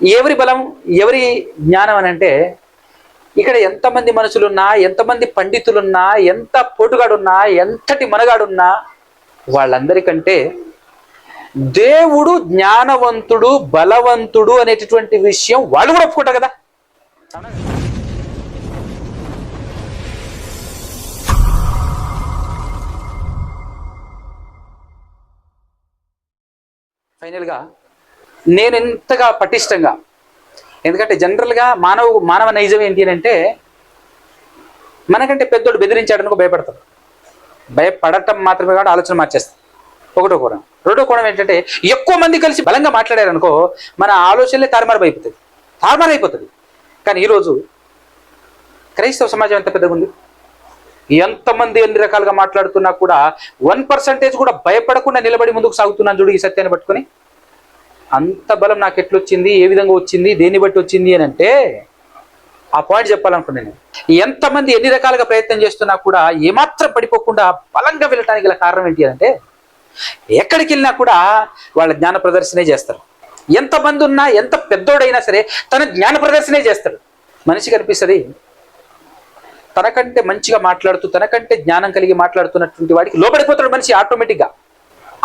ఎవరి బలం ఎవరి జ్ఞానం అని అంటే ఇక్కడ ఎంతమంది మనుషులున్నా ఎంతమంది పండితులున్నా ఎంత పోటుగాడున్నా ఎంతటి మనగాడున్నా వాళ్ళందరికంటే దేవుడు జ్ఞానవంతుడు బలవంతుడు అనేటటువంటి విషయం వాళ్ళు కూడా ఒప్పుకుంటారు కదా. ఫైనల్గా నేను ఎంతగా పటిష్టంగా? ఎందుకంటే జనరల్గా మానవ మానవ నైజం ఏంటి అంటే మనకంటే పెద్దోడు బెదిరించాడనుకో భయపడతాడు. భయపడటం మాత్రమే కాదు ఆలోచన మార్చేస్తాం ఒకటో కోణం. రెండో కోణం ఏంటంటే ఎక్కువ మంది కలిసి బలంగా మాట్లాడారనుకో మన ఆలోచనలే తారుమారు అయిపోతుంది తారుమారు అయిపోతుంది కానీ ఈరోజు క్రైస్తవ సమాజం ఎంత పెద్దగా ఉంది? ఎంతమంది ఎన్ని రకాలుగా మాట్లాడుతున్నా కూడా వన్ పర్సంటేజ్ కూడా భయపడకుండా నిలబడి ముందుకు సాగుతున్నాను చూడు ఈ సత్యాన్ని పట్టుకొని. అంత బలం నాకు ఎట్లొచ్చింది ఏ విధంగా వచ్చింది? దేన్ని బట్టి వచ్చింది అని అంటే ఆ పాయింట్ చెప్పాలనుకున్నాను నేను. ఎంతమంది ఎన్ని రకాలుగా ప్రయత్నం చేస్తున్నా కూడా ఏమాత్రం పడిపోకుండా బలంగా వెళ్ళటానికి గల కారణం ఏంటి అంటే ఎక్కడికి వెళ్ళినా కూడా వాళ్ళ జ్ఞాన ప్రదర్శనే చేస్తారు. ఎంతమంది ఉన్నా ఎంత పెద్దోడైనా సరే తన జ్ఞాన ప్రదర్శనే చేస్తాడు. మనిషి కనిపిస్తుంది తనకంటే మంచిగా మాట్లాడుతూ తనకంటే జ్ఞానం కలిగి మాట్లాడుతున్నటువంటి వాడికి లోబడిపోతాడు మనిషి ఆటోమేటిక్గా.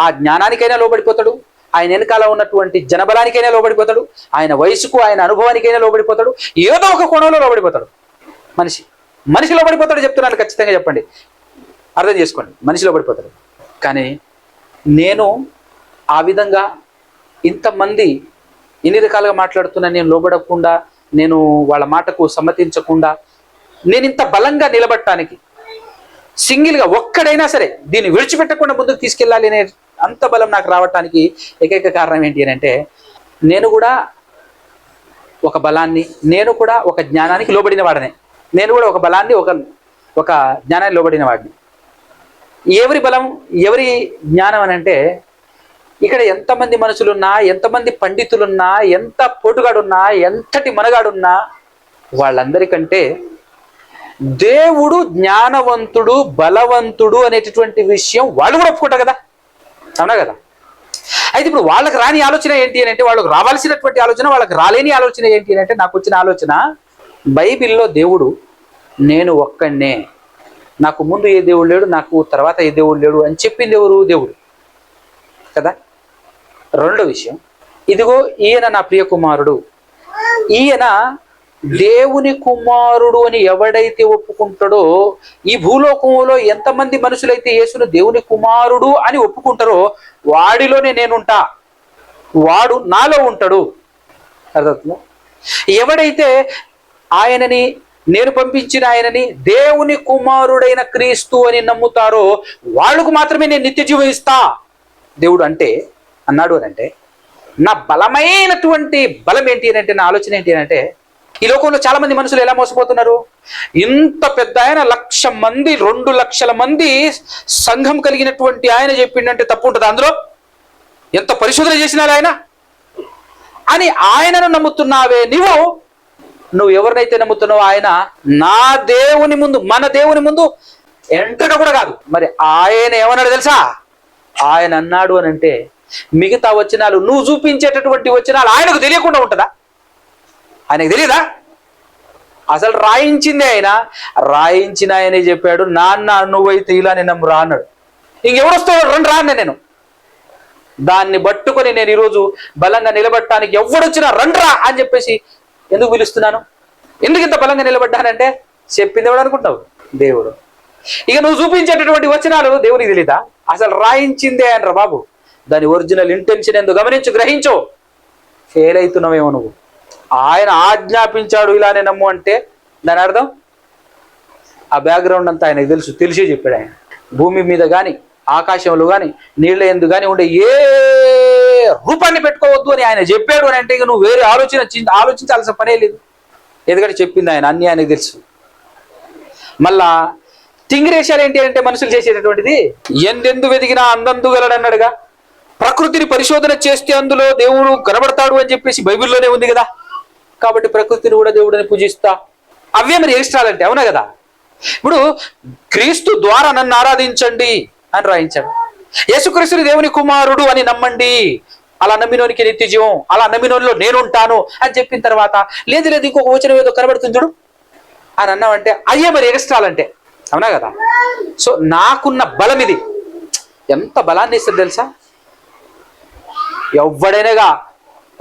ఆ జ్ఞానానికైనా లోబడిపోతాడు ఆయన వెనకాల ఉన్నటువంటి జనబలానికైనా లోబడిపోతాడు. ఆయన వయసుకు ఆయన అనుభవానికైనా లోబడిపోతాడు. ఏదో ఒక కోణంలో లోబడిపోతాడు. మనిషి. మనిషి లోబడిపోతాడు చెప్తున్నాను ఖచ్చితంగా చెప్పండి. అర్థం చేసుకోండి. మనిషి లోబడిపోతాడు. కానీ నేను ఆ విధంగా ఇంతమంది ఎన్ని రకాలుగా మాట్లాడుతున్నా నేను లోబడకుండా నేను వాళ్ళ మాటకు సమ్మతించకుండా నేను ఇంత బలంగా నిలబడటానికి సింగిల్గా ఒక్కడైనా సరే దీన్ని విడిచిపెట్టకుండా ముందుకు తీసుకెళ్ళాలి అనే అంత బలం నాకు రావటానికి ఏకైక కారణం ఏంటి అని అంటే నేను కూడా ఒక బలాన్ని నేను కూడా ఒక జ్ఞానానికి లోబడిన వాడనే. నేను కూడా ఒక బలాన్ని ఒక ఒక జ్ఞానానికి లోబడిన వాడిని. ఎవరి బలం ఎవరి జ్ఞానం అని అంటే ఇక్కడ ఎంతమంది మనుషులున్నా ఎంతమంది పండితులున్నా ఎంత పోటుగాడున్నా ఎంతటి మనగాడున్నా వాళ్ళందరికంటే దేవుడు జ్ఞానవంతుడు బలవంతుడు అనేటటువంటి విషయం వాళ్ళు కూడా ఒప్పుకుంటారు కదా. అవునా కదా? అయితే ఇప్పుడు వాళ్ళకి రాని ఆలోచన ఏంటి అని అంటే వాళ్ళకి రావాల్సినటువంటి ఆలోచన వాళ్ళకి రాలేని ఆలోచన ఏంటి అని అంటే నాకు వచ్చిన ఆలోచన బైబిల్లో దేవుడు నేను ఒక్కడనే. నాకు ముందు ఏ దేవుడు లేడు నాకు తర్వాత ఏ దేవుడు లేడు అని చెప్పింది ఎవరు? దేవుడు. కదా? రెండో విషయం. ఇదిగో ఈయన నా ప్రియ కుమారుడు ఈయన దేవుని కుమారుడు అని ఎవడైతే ఒప్పుకుంటాడో ఈ భూలోకంలో ఎంతమంది మనుషులైతే యేసును దేవుని కుమారుడు అని ఒప్పుకుంటారో వాడిలోనే నేనుంటా. వాడు నాలో ఉంటాడు. అర్థమవుతుందా? ఎవడైతే ఆయనని నేను పంపించిన ఆయనని దేవుని కుమారుడైన క్రీస్తు అని నమ్ముతారో వాళ్ళకు మాత్రమే నేను నిత్య జీవం ఇస్తా. దేవుడు అంటే అన్నాడు అని అంటే నా బలమైనటువంటి బలం ఏంటి అని అంటే నా ఆలోచన ఏంటి అని అంటే ఈ లోకంలో చాలా మంది మనుషులు ఎలా మోసపోతున్నారు? ఇంత పెద్ద ఆయన లక్ష మంది రెండు లక్షల మంది సంఘం కలిగినటువంటి ఆయన చెప్పిండంటే తప్పు ఉంటుంది అందులో? ఎంత పరిశోధన చేసినారు ఆయన? అని ఆయనను నమ్ముతున్నావే నువ్వు నువ్వు ఎవరినైతే నమ్ముతున్నావో ఆయన నా దేవుని ముందు మన దేవుని ముందు ఎంతట కూడా కాదు. మరి ఆయన ఏమన్నాడు తెలుసా? ఆయన అన్నాడు అని అంటే మిగతా వచనాలు నువ్వు చూపించేటటువంటి వచనాలు ఆయనకు తెలియకుండా ఉంటుందా? ఆయనకు తెలియదా అసలు రాయించింది ఆయన. రాయించిన ఆయనే చెప్పాడు నాన్న నువ్వైతే ఇలా నేను నమ్ము అన్నాడు. ఇంకెవరు వస్తాడు రెండు రాన్న నేను. దాన్ని పట్టుకొని నేను ఈరోజు బలంగా నిలబడటానికి ఎవడొచ్చినా రండ్రా అని చెప్పేసి ఎందుకు పిలుస్తున్నాను? ఎందుకు ఇంత బలంగా నిలబడ్డానంటే చెప్పింది ఎవడు అనుకుంటావు? దేవుడు. ఇక నువ్వు చూపించేటటువంటి వచనాలు దేవునికి తెలీదా? అసలు రాయించిందే అనరా బాబు. దాని ఒరిజినల్ ఇంటెన్షన్ ఎందుకు గమనించు గ్రహించు. ఫెయిల్ అవుతున్నావేమో నువ్వు. ఆయన ఆజ్ఞాపించాడు ఇలానే నమ్ము అంటే దాని అర్థం? ఆ బ్యాక్గ్రౌండ్ అంతా ఆయనకు తెలుసు తెలిసే చెప్పాడు ఆయన. భూమి మీద కానీ ఆకాశంలో కానీ నీళ్ళ ఎందు కానీ ఉండే ఏ రూపాన్ని పెట్టుకోవద్దు అని ఆయన చెప్పాడు అని అంటే ఇక నువ్వు వేరే ఆలోచన ఆలోచించాల్సిన పనే లేదు. ఎందుకంటే చెప్పింది ఆయన అన్ని ఆయనకు తెలుసు. మళ్ళా తింగిరేశాలు ఏంటి అంటే మనుషులు చేసేటటువంటిది? ఎందెందు వెదిగినా అందందు వెళ్ళడన్నాడుగా ప్రకృతిని పరిశోధన చేస్తే అందులో దేవుడు కనబడతాడు అని చెప్పేసి బైబిల్లోనే ఉంది కదా. కాబట్టి ప్రకృతిని కూడా దేవుడిని పూజిస్తా. అవే మరి ఎక్స్ట్రాలంటే అవునా కదా? ఇప్పుడు క్రీస్తు ద్వారా నన్ను ఆరాధించండి అని రాయించాడు. యేసుక్రీస్తుని దేవుని కుమారుడు అని నమ్మండి. అలా నమ్మినోనికి నిత్య జీవం అలా నమ్మినోనిలో నేను ఉంటాను అని చెప్పిన తర్వాత లేదు లేదు ఇంకొక వచనం ఏదో కనబడుతుంది చూడు. అని అన్నామంటే అయ్యే మరి ఎగస్ట్రాలంటే అవునా కదా? సో నాకున్న బలం ఇది ఎంత బలాన్ని ఇస్తుంది తెలుసా? ఎవడైనాగా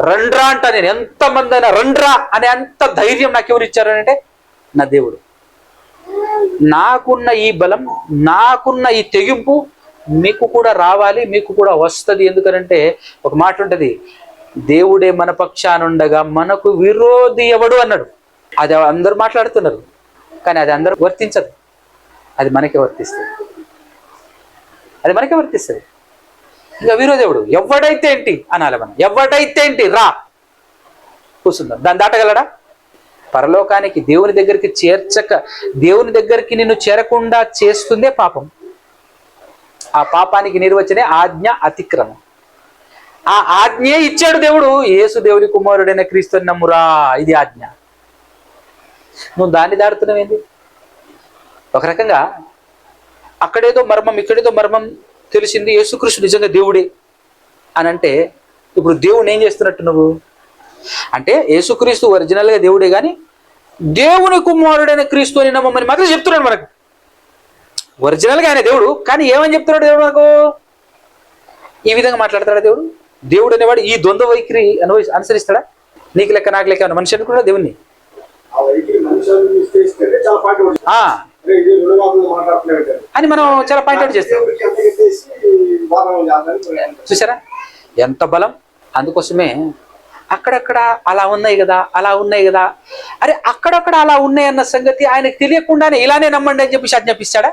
రండ్రా అంట నేను. ఎంతమంది అయినా రండ్రా అనే అంత ధైర్యం నాకు ఎవరు ఇచ్చారంటే నా దేవుడు. నాకున్న ఈ బలం నాకున్న ఈ తెగింపు మీకు కూడా రావాలి మీకు కూడా వస్తుంది. ఎందుకనంటే ఒక మాట ఉంటుంది. దేవుడే మన పక్షానుండగా మనకు విరోధి ఎవడు అన్నాడు. అది అందరూ మాట్లాడుతున్నారు. కానీ అది అందరూ వర్తించదు. అది మనకే వర్తిస్తుంది. అది మనకే వర్తిస్తుంది. ఇంకా విరోధేవుడు ఎవడైతే ఏంటి? అనాలి మనం. ఎవడైతే ఏంటి? రా. కూర్చుందాం. దాన్ని దాటగలడా? పరలోకానికి దేవుని దగ్గరికి చేర్చక దేవుని దగ్గరికి నిన్ను చేరకుండా చేస్తుందే పాపం. ఆ పాపానికి నిర్వచనే ఆజ్ఞ అతిక్రమం. ఆ ఆజ్ఞే ఇచ్చాడు దేవుడు. యేసు దేవుని కుమారుడైన క్రీస్తుని నమ్మురా. ఇది ఆజ్ఞ. నువ్వు దాన్ని దాడుతున్నావేంది ఒక రకంగా అక్కడేదో మర్మం ఇక్కడేదో మర్మం తెలిసింది యేసుకృష్ణ నిజంగా దేవుడే అని అంటే ఇప్పుడు దేవుడిని ఏం చేస్తున్నట్టు నువ్వు? అంటే యేసుక్రీస్తు ఒరిజినల్గా దేవుడే కానీ దేవుని కుమారుడైన క్రీస్తు అని నమ్మమని మాత్రం చెప్తున్నాడు మనకు. ఒరిజినల్గా ఆయన దేవుడు కానీ ఏమని చెప్తున్నాడు దేవుడు మనకు? ఈ విధంగా మాట్లాడతాడా దేవుడు? దేవుడు అనేవాడు ఈ ద్వంద్వ వైఖరి అనుభవి అనుసరిస్తాడా? నీకు లెక్క నాకు లెక్క మనిషి అనుకున్నాడు దేవుణ్ణి? అని మనం చాలా పాయింట్అవుట్ చేస్తాం. చూసారా ఎంత బలం? అందుకోసమే అక్కడక్కడ అలా ఉన్నాయి కదా అలా ఉన్నాయి కదా. అరే అక్కడక్కడ అలా ఉన్నాయి అన్న సంగతి ఆయనకు తెలియకుండానే ఇలానే నమ్మండి అని చెప్పి ఆజ్ఞాపిస్తాడా?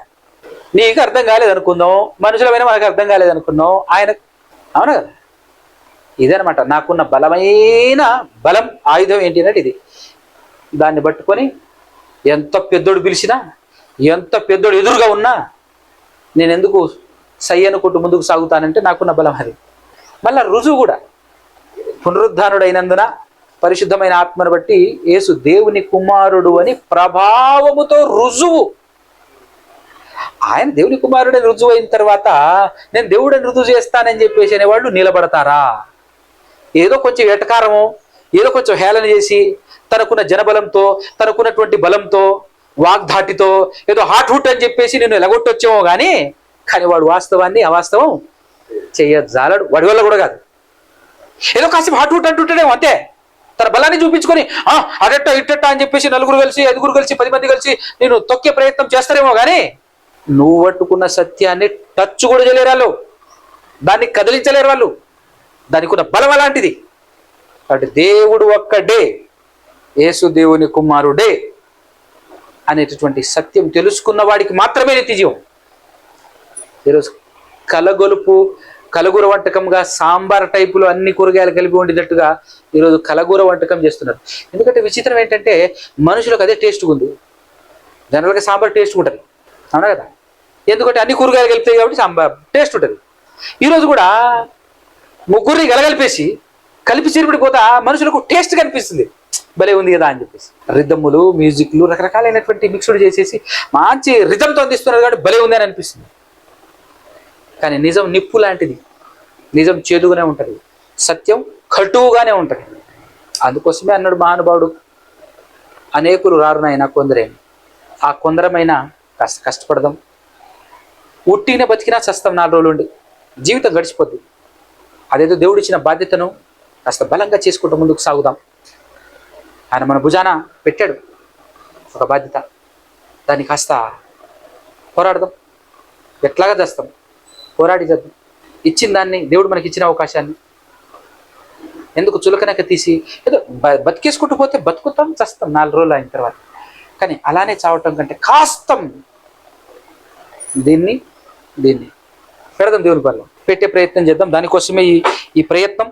నీకు అర్థం కాలేదు అనుకుందాం. మనుషులమైన మనకు అర్థం కాలేదు ఆయన అవునా కదా? ఇదనమాట నాకున్న బలమైన బలం ఆయుధం ఏంటి అంటే ఇది. దాన్ని పట్టుకొని ఎంత పెద్దోడు పిలిచినా ఎంత పెద్దోడు ఎదురుగా ఉన్నా నేను ఎందుకు సై అనుకుంటూ ముందుకు సాగుతానంటే నాకున్న బలం అది. మళ్ళా రుజువు కూడా. పునరుద్ధానుడైనందున పరిశుద్ధమైన ఆత్మను బట్టి యేసు దేవుని కుమారుడు అని ప్రభావముతో రుజువు. ఆయన దేవుని కుమారుడని రుజువు అయిన తర్వాత నేను దేవుడని రుజువు చేస్తానని చెప్పేసి అనేవాళ్ళు నిలబడతారా? ఏదో కొంచెం ఎటకారము ఏదో కొంచెం హేళన చేసి తనకున్న జనబలంతో తనకున్నటువంటి బలంతో వాగ్ధాటితో ఏదో హాట్ హుట్ అని చెప్పేసి నేను ఎలగొట్టొచ్చేమో కానీ కానీ వాడు వాస్తవాన్ని అవాస్తవం చెయ్యజాలడు వాడి వల్ల కూడా కాదు. ఏదో కాసేపు హాట్ హుట్ అంటుంటాడేమో అంతే. తన బలాన్ని చూపించుకొని అడట్ట ఇట్టట్ట అని చెప్పేసి నలుగురు కలిసి ఐదుగురు కలిసి పది మంది కలిసి నేను తొక్కే ప్రయత్నం చేస్తారేమో కానీ నువ్వు పట్టుకున్న సత్యాన్ని టచ్ కూడా చేయలేరు వాళ్ళు. దాన్ని కదిలించలేరు వాళ్ళు. దానికి ఉన్న బలం అలాంటిది. అంటే దేవుడు ఒక్కడే యేసు దేవుని కుమారుడే. అనేటటువంటి సత్యం తెలుసుకున్న వాడికి మాత్రమే నిత్యజీవం ఈరోజు కలగొలుపు కలగూర వంటకంగా సాంబార్ టైపులో అన్ని కూరగాయలు కలిపి ఉండేటట్టుగా ఈరోజు కలగూర వంటకం చేస్తున్నారు. ఎందుకంటే విచిత్రం ఏంటంటే మనుషులకు అదే టేస్ట్ ఉంది. జనరల్గా సాంబార్ టేస్ట్ ఉంటుంది. అవునా కదా? ఎందుకంటే అన్ని కూరగాయలు కలిపితే కాబట్టి సాంబార్ టేస్ట్ ఉంటుంది. ఈరోజు కూడా ముగ్గురిని గలగలిపేసి కలిపి చిరిపిడిపోతా మనుషులకు టేస్ట్ కనిపిస్తుంది. భలే ఉంది కదా అని చెప్పేసి. రిధమ్ములు మ్యూజిక్లు రకరకాలైనటువంటి మిక్స్డ్ చేసేసి మంచి రిధంతో అందిస్తున్నారు కాబట్టి భలే ఉంది అని అనిపిస్తుంది. కానీ నిజం నిప్పు లాంటిది. నిజం చేదుగానే ఉంటుంది. సత్యం కటువుగానే ఉంటుంది. అందుకోసమే అన్నాడు మహానుభావుడు అనేకులు రారునైనా కొందరేమి కొందరే. ఆ కొందరమైనా కష్ట కష్టపడదాం. ఉట్టిన బతికినా చస్తాం నాలుగు రోజులు ఉండి జీవితం గడిచిపోద్ది. అదేదో దేవుడిచ్చిన బాధ్యతను కాస్త బలంగా చేసుకుంటూ ముందుకు సాగుదాం. ఆయన మన భుజాన పెట్టాడు. ఒక బాధ్యత. దాన్ని కాస్త పోరాడదాం. ఎట్లాగా చేస్తాం? పోరాడి చేద్దాం. ఇచ్చిన దాన్ని దేవుడు మనకి ఇచ్చిన అవకాశాన్ని ఎందుకు చులకనక తీసి ఏదో బతికేసుకుంటూ పోతే బతుకుతాం చస్తాం నాలుగు రోజులు అయిన తర్వాత. కానీ అలానే చావటం కంటే కాస్తం దీన్ని దీన్ని. పెడదాం దేవుని పనులు పెట్టే ప్రయత్నం చేద్దాం. దానికోసమే ఈ ఈ ప్రయత్నం